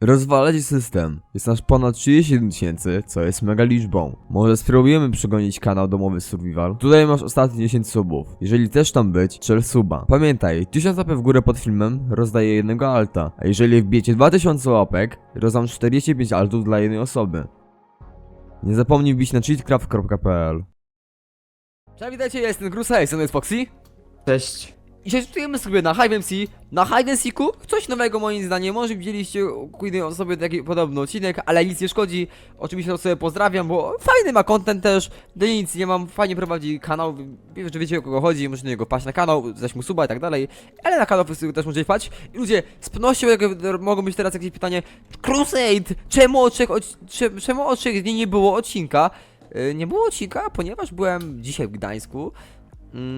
Rozwalać system. Jest nasz ponad 37 tysięcy, co jest mega liczbą. Może spróbujemy przegonić kanał Domowy Survival. Tutaj masz ostatnie 10 subów. Jeżeli też tam być, strzel suba. Pamiętaj, 1000 łapek w górę pod filmem rozdaje jednego alta. A jeżeli wbijecie 2000 łapek, rozdam 45 altów dla jednej osoby. Nie zapomnij wbić na cheatcraft.pl Cześć, witajcie, ja jestem Grusa, jestem jest Foxy. Cześć. I się czujemy sobie na Hide and Seek. Na Hide and Seeku coś nowego moim zdaniem. Może widzieliście kujny sobie taki podobny odcinek, ale nic nie szkodzi. Oczywiście to sobie pozdrawiam, bo fajny ma content też. Do nic nie mam, fajnie prowadzi kanał. Wiem, że wiecie o kogo chodzi, możecie na niego paść na kanał, dać mu suba i tak dalej. Ale na kanał też możecie paść. I ludzie, z pewnością jak, mogą być teraz jakieś pytanie. Crusade! Czemu od trzech, czemu- od trzech dni nie było odcinka? Yy, Nie było odcinka, ponieważ byłem dzisiaj w Gdańsku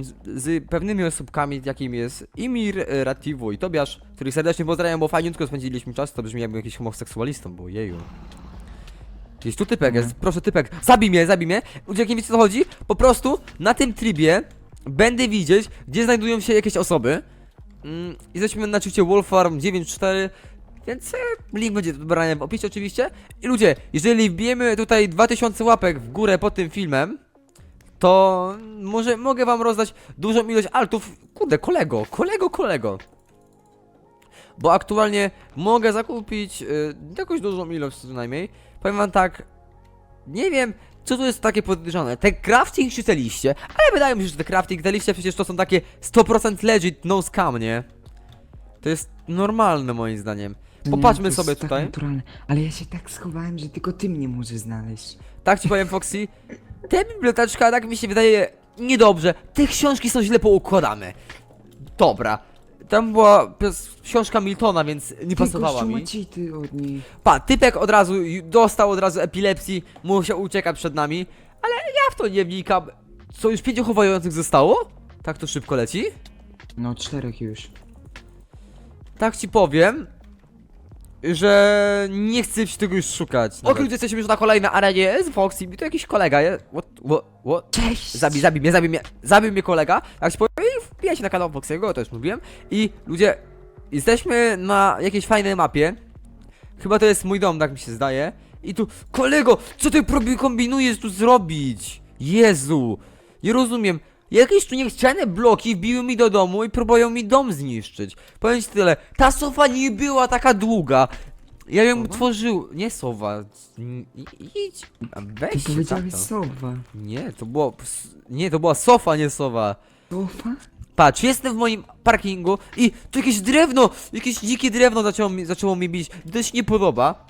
z, z pewnymi osobkami, jakim jest Imir, e, Rativu i Tobiasz, których serdecznie pozdrawiam, bo fajniutko spędziliśmy czas, to brzmi jakbym jakiś homoseksualistą, bo jeju. Gdzieś tu typek jest, proszę typek, zabij mnie, zabij mnie. Jak nie wiecie co chodzi, po prostu na tym trybie będę widzieć, gdzie znajdują się jakieś osoby. Mm, jesteśmy na czucie Wolfarm 9.4, więc e, link będzie do dobrania w opisie oczywiście. I ludzie, jeżeli wbijemy tutaj 2000 łapek w górę pod tym filmem, to może mogę wam rozdać dużą ilość altów. Kurde, kolego, kolego, kolego. Bo aktualnie mogę zakupić y, jakąś dużą ilość co najmniej. Powiem wam tak, nie wiem, co tu jest takie podejrzane. Te crafting czy te liście? Ale wydaje mi się, że te crafting, te liście przecież to są takie 100% legit, no scam, nie? To jest normalne moim zdaniem. Popatrzmy Nie, to sobie jest tutaj. Tak naturalne. Ale ja się tak schowałem, że tylko ty mnie możesz znaleźć. Tak ci powiem, Foxy. Te biblioteczka, tak mi się wydaje, niedobrze. Te książki są źle poukładane. Dobra. Tam była książka Miltona, więc nie pasowała mi. gościu, ma cheaty od niej. Pa, typek od razu ju- dostał od razu epilepsji, musiał uciekać przed nami, ale ja w to nie wnikam. Co, już pięciu chowających zostało? Tak to szybko leci? No, czterech już. Tak ci powiem, że nie chcę się tego już szukać. Ok, ludzie, jesteśmy już na kolejnej arenie z Foxy, to jakiś kolega jest. What, what, what? Cześć! Zabij, zabij mnie, zabij mnie, zabij mnie kolega. Tak się powiem i wbijaj się na kanał Foxy'ego, to już mówiłem. I ludzie, jesteśmy na jakiejś fajnej mapie. Chyba to jest mój dom, tak mi się zdaje. I tu, kolego, co ty probi- kombinujesz tu zrobić? Jezu, nie rozumiem. Jakieś tu niechciane bloki wbiły mi do domu i próbują mi dom zniszczyć. Powiem ci tyle, ta sofa nie była taka długa. Ja ją Sowa? tworzył. Nie sowa. i- Idź. a Ty Weź się powiedziałeś tato. sowa. Nie, to było. ps- Nie, to była sofa, nie sowa. Sofa? Patrz, jestem w moim parkingu i tu jakieś drewno, jakieś dzikie drewno zaczęło mi, zaczęło mi bić. To się nie podoba.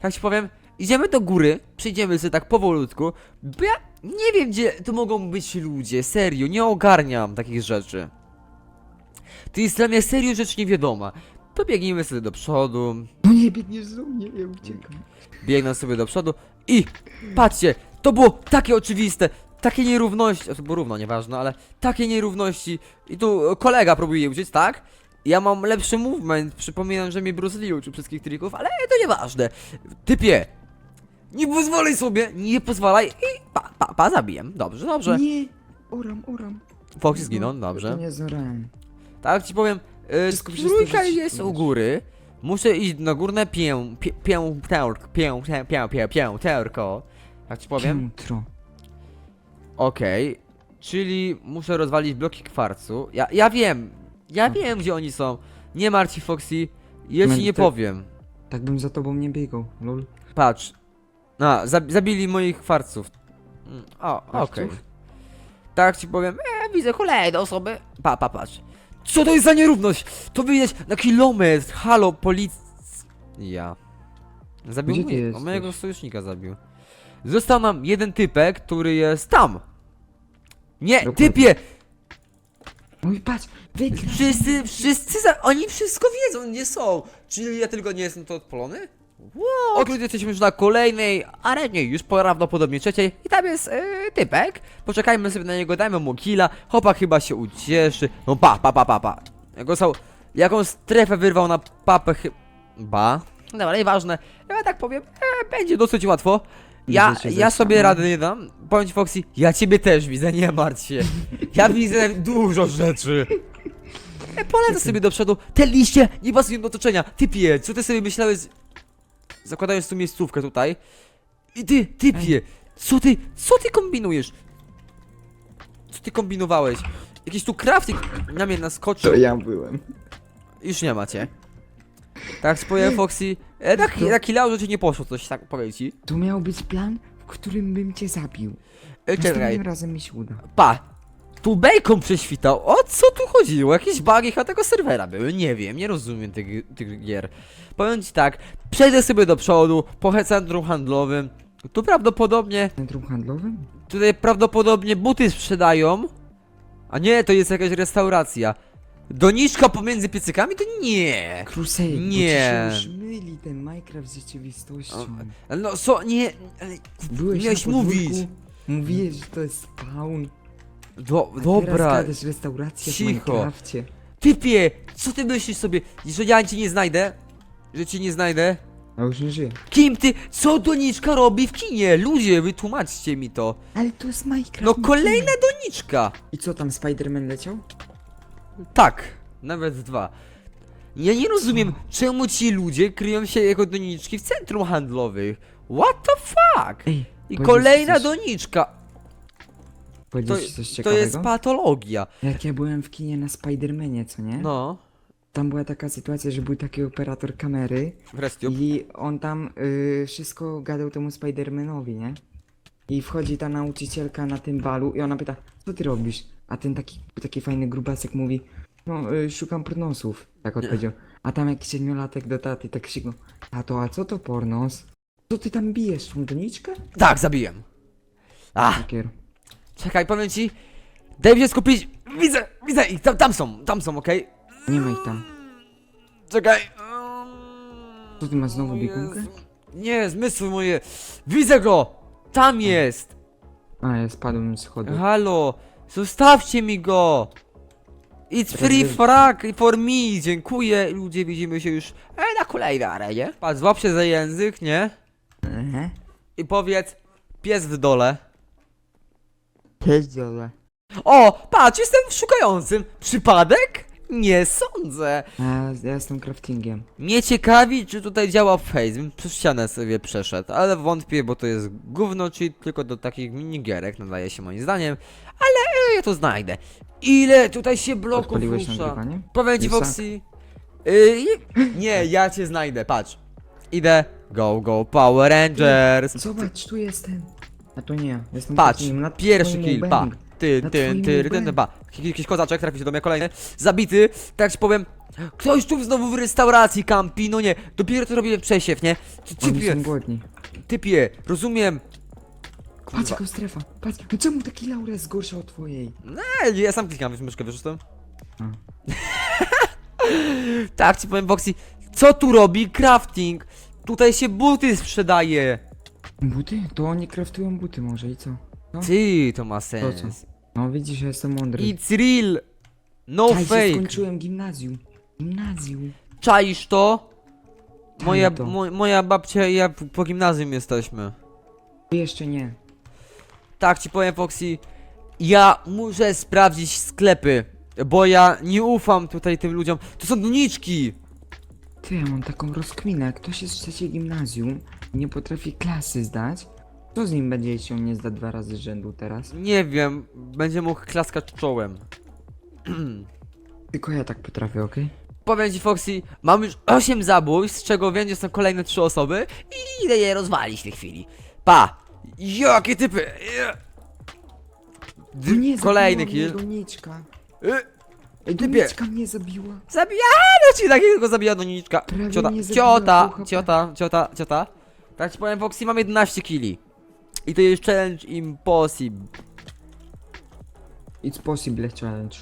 Tak ci powiem, idziemy do góry, przejdziemy sobie tak powolutku, bo ja nie wiem, gdzie tu mogą być ludzie, serio, nie ogarniam takich rzeczy. To jest dla mnie serio rzecz niewiadoma. Pobiegniemy sobie do przodu, No nie biegniesz do mnie, ja uciekam. biegnę sobie do przodu i patrzcie, to było takie oczywiste, takie nierówności, to było równo, nieważne, ale takie nierówności i tu kolega próbuje uciec, tak? Ja mam lepszy movement, przypominam, że mnie Bruce Lee uczył wszystkich trików, ale to nieważne. Typie, nie pozwalaj sobie, nie pozwalaj i pa, pa, pa zabiję, dobrze, dobrze. Nie! Oram, oram. Foxy zginął, No, dobrze. to Nie zorałem. Tak ci powiem, Wszystko to, trójka jest u góry. Muszę iść na górne pię, pię, pię, teork, pię, pię, pię, pię, pię, teorko. Tak ci powiem. Piętro. Okej, czyli muszę rozwalić bloki kwarcu. Ja, ja wiem, ja wiem gdzie oni są. Nie martw się Foxy, ja ci nie powiem. Tak bym za tobą nie biegał, lol. Patrz. Zab zabili moich kwarców. Mm, O, okej. Tak ci powiem, e, widzę kolejne osoby. Pa, pa, patrz. Co to jest za nierówność? To widać na kilometr. Halo, policja. Zabił Gdzie ty mnie, no, jesteś? mojego sojusznika zabił. Został nam jeden typek, który jest tam. Nie, Dokładnie. typie! Oj, patrz! Wygrał! Wszyscy, wszyscy, za... oni wszystko wiedzą, nie są. Czyli ja tylko nie jestem to odpalony? Wow. Ok, jesteśmy już na kolejnej arenie, już prawdopodobnie trzeciej i tam jest yy, typek. Poczekajmy sobie na niego, dajmy mu killa, chłopak chyba się ucieszy. No pa, pa, pa, pa, pa. Jaką, są, jaką strefę wyrwał na papę chyba. Dobra, nieważne. Ja tak powiem, e, będzie dosyć łatwo. Ja, ja sobie strony. rady nie dam. Powiem ci Foxy, ja ciebie też widzę, nie martw się. Ja widzę dużo rzeczy. E, polecę sobie do przodu. Te liście nie pasują do otoczenia. Typie, co ty sobie myślałeś, zakładając tu miejscówkę tutaj. I ty, typie, co ty, co ty kombinujesz? Co ty kombinowałeś? Jakiś tu crafting na mnie naskoczył. ja byłem. Już nie macie. Tak, swoje Foxy. E, na, na killa ci nie poszło coś, tak powiem ci. To miał być plan, w którym bym cię zabił. E, czekaj, Następnym razem mi się uda. pa. Tu bacon prześwitał. O co tu chodziło? Jakieś bugi chyba tego serwera były? Nie wiem, nie rozumiem tych, tych gier. Powiem ci tak, przejdę sobie do przodu, po centrum handlowym. Tu prawdopodobnie, Centrum handlowym? tutaj prawdopodobnie buty sprzedają. A nie, to jest jakaś restauracja. Doniczka pomiędzy piecykami? To nie. Crusade, bo ci Nie. się już myli ten Minecraft z rzeczywistością. No co, nie. ale Byłeś Miałeś na podwórku, mówić. Mówiłeś, że to jest spawn. Do, teraz dobra. gadasz restauracja w cicho. Minecrafcie. Typie, co ty myślisz sobie, że ja cię nie znajdę? Że cię nie znajdę? A już nie żyje. Kim ty? Co doniczka robi w kinie? Ludzie, wytłumaczcie mi to. Ale to jest Minecraft. No nie kolejna doniczka. I co tam, Spider-Man leciał? Tak, nawet dwa. Ja nie rozumiem, czemu ci ludzie kryją się jako doniczki w centrum handlowych. What the fuck? Ej, I kolejna coś- doniczka. To, Powiedzieć ci coś to ciekawego? jest patologia. Jak ja byłem w kinie na Spider-Manie, co nie? No, Tam była taka sytuacja, że był taki operator kamery wreszcie. i on tam y, wszystko gadał temu Spider-Manowi, nie? I wchodzi ta nauczycielka na tym balu i ona pyta, co ty robisz? A ten taki, taki fajny grubasek mówi, no y, szukam pornosów, tak odpowiedział. A tam jakiś siedmiolatek do taty tak się go, tato, a co to pornos? Co ty tam bijesz, tą doniczkę? Tak, zabiłem. Takier. Czekaj, powiem ci. Daj mi się skupić. Widzę, widzę ich, tam, tam są, tam są, okej? Nie ma ich tam. Czekaj. Co ty masz znowu biegunkę? Nie, zmysły moje. Widzę go! Tam jest! A, ja spadłem z schodu. Halo! Zostawcie mi go! It's free frag for me! Dziękuję, ludzie, widzimy się już e, na kolejnej arenie. Patrz, złap się za język, nie? Ehe. I powiedz, pies w dole. Cześć, dziole. O, patrz, jestem szukającym. Przypadek? Nie sądzę. Ja jestem craftingiem. Mnie ciekawi, czy tutaj działa face, bym przez ścianę sobie przeszedł, ale wątpię, bo to jest gówno, czyli tylko do takich minigierek nadaje się moim zdaniem, ale e, ja to znajdę. Ile tutaj się bloków Odpaliłeś rusza? nagrywanie? Powiem ci Już. Foxy, y, nie, ja cię znajdę, patrz. Idę, go, go, Power Rangers. Zobacz, tu jestem. A to nie, jestem Patrz, przeciwnym, nad pierwszy twoim kill, pa. łbem. Ty, Na ty, twoim ty, ty, łbem. ty, pa. Jaki- Jakiś kozaczek trafi się do mnie kolejny. Zabity, tak ci powiem. Ktoś tu znowu w restauracji kampi, no nie. Dopiero to robiłem przesiew, nie? Ty, Oni typie, są głodni. typie, rozumiem. Patrz Kurwa. jaka strefa, patrz, no czemu taki Laura jest gorsza od twojej? Nie, ja sam klikam, wiesz, myszkę wyrzucam. A. tak ci powiem, Boxy. Co tu robi crafting? Tutaj się buty sprzedaje. Buty? To oni craftują buty może i co? No, Ty, to ma co? sens. no widzisz, ja jestem mądry. It's real. No Czaj, że fake. skończyłem gimnazjum. Gimnazjum. Czaisz to? Moja, to. mo, moja babcia i ja p- po gimnazjum jesteśmy. Jeszcze nie. Tak ci powiem, Foxy. Ja muszę sprawdzić sklepy, bo ja nie ufam tutaj tym ludziom. To są doniczki. Ty, ja mam taką rozkminę, jak ktoś jest w trzeciej gimnazjum i nie potrafi klasy zdać, co z nim będzie, jeśli on nie zda dwa razy z rzędu teraz? Nie wiem, będzie mógł klaskać czołem. Tylko ja tak potrafię, okej? Powiem ci, Foxy, mam już 8 zabójstw, z czego że są kolejne 3 osoby i idę je rozwalić w tej chwili. Pa! Jakie typy! D- nie, Kolejny kill. doniczka. Y, Ej, Typie. doniczka mnie zabiła. Zabijano ci takiego zabija doniczka. Prawie Ciota, mnie zabiła, ciota, pół HP. ciota, ciota, ciota. Tak ci powiem, Foxy, mam 11 killi. I to jest challenge impossible. It's possible challenge.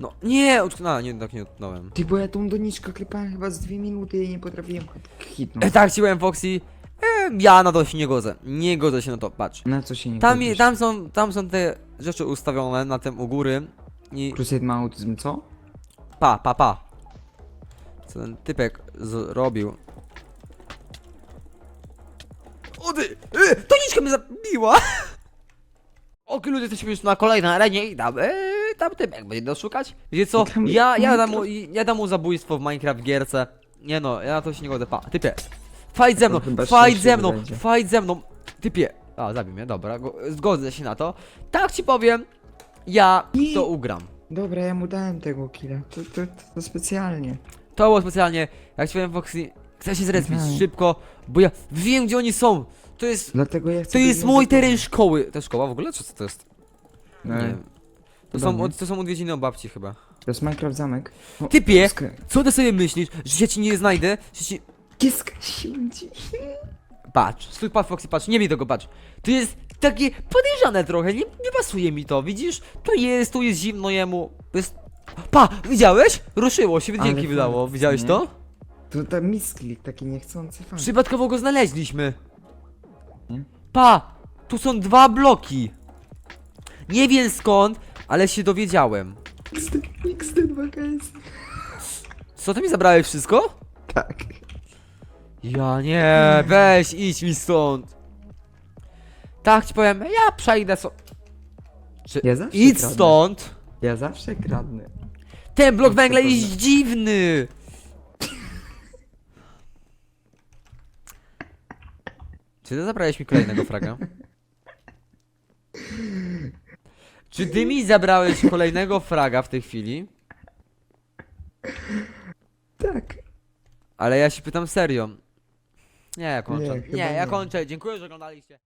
No, nie, utknąłem, nie, tak nie utknąłem. Ty, bo ja tą doniczkę klepałem chyba z dwie minuty i nie potrafiłem hitnąć. E, tak ci powiem, Foxy. E, ja na to się nie godzę. Nie godzę się na to, patrz. Na co się nie Tam, godzisz? tam, są, tam są te rzeczy ustawione na tym u góry. I Crusade ma autyzm, co? pa, pa, pa. Co ten typek zrobił. O ty! E, Toniczka mnie zabiła! Okej, ludzie, jesteśmy już na kolejnej arenie i tam, e, tam typek będzie doszukać. Wiecie co? Tam Ja, ja, dam mu, ja dam mu zabójstwo w Minecraft gierce. Nie no, ja na to się nie godzę, pa. Typie. Fight ze mną, chyba fight ze mną, będzie. fight ze mną. Typie. A, zabił mnie, dobra, go, zgodzę się na to. Tak ci powiem, ja to ugram. Dobra, ja mu dałem tego killa. To, to, to, specjalnie. To było specjalnie, jak ci powiem Foxy, chcę się zrespić szybko, bo ja wiem gdzie oni są. To jest, Dlatego ja chcę... to jest mój teren szkoły. To szkoła w ogóle, czy co to jest? No, Nie wiem. To są, nie. od, to są odwiedziny u babci chyba. To jest Minecraft zamek. O, Typie, co ty sobie myślisz, że ja ci nie znajdę? Że ci... kieska siedzi. Patrz, stój, patrz Foxy, patrz, nie mi tego, patrz. To jest takie podejrzane trochę, nie, nie pasuje mi to, widzisz? Tu jest, tu jest zimno jemu. To jest... Pa, widziałeś? Ruszyło się, Ale dzięki wydało, widziałeś nie? to? To ta misklik, taki niechcący fan. Przypadkowo go znaleźliśmy. Nie? Pa! Tu są dwa bloki. Nie wiem skąd, ale się dowiedziałem. XD, XD 2KS. Co ty mi zabrałeś wszystko? Tak. Ja nie, weź idź mi stąd. Tak ci powiem, ja przejdę so... Czy... Ja zawsze Idź kradnę. stąd! Ja zawsze kradnę. Ten blok węgla jest dziwny! Czy ty zabrałeś mi kolejnego fraga? Czy ty mi zabrałeś kolejnego fraga w tej chwili? Tak. Ale ja się pytam serio. Nie, ja kończę. Nie, Nie, ja kończę. Dziękuję, że oglądaliście.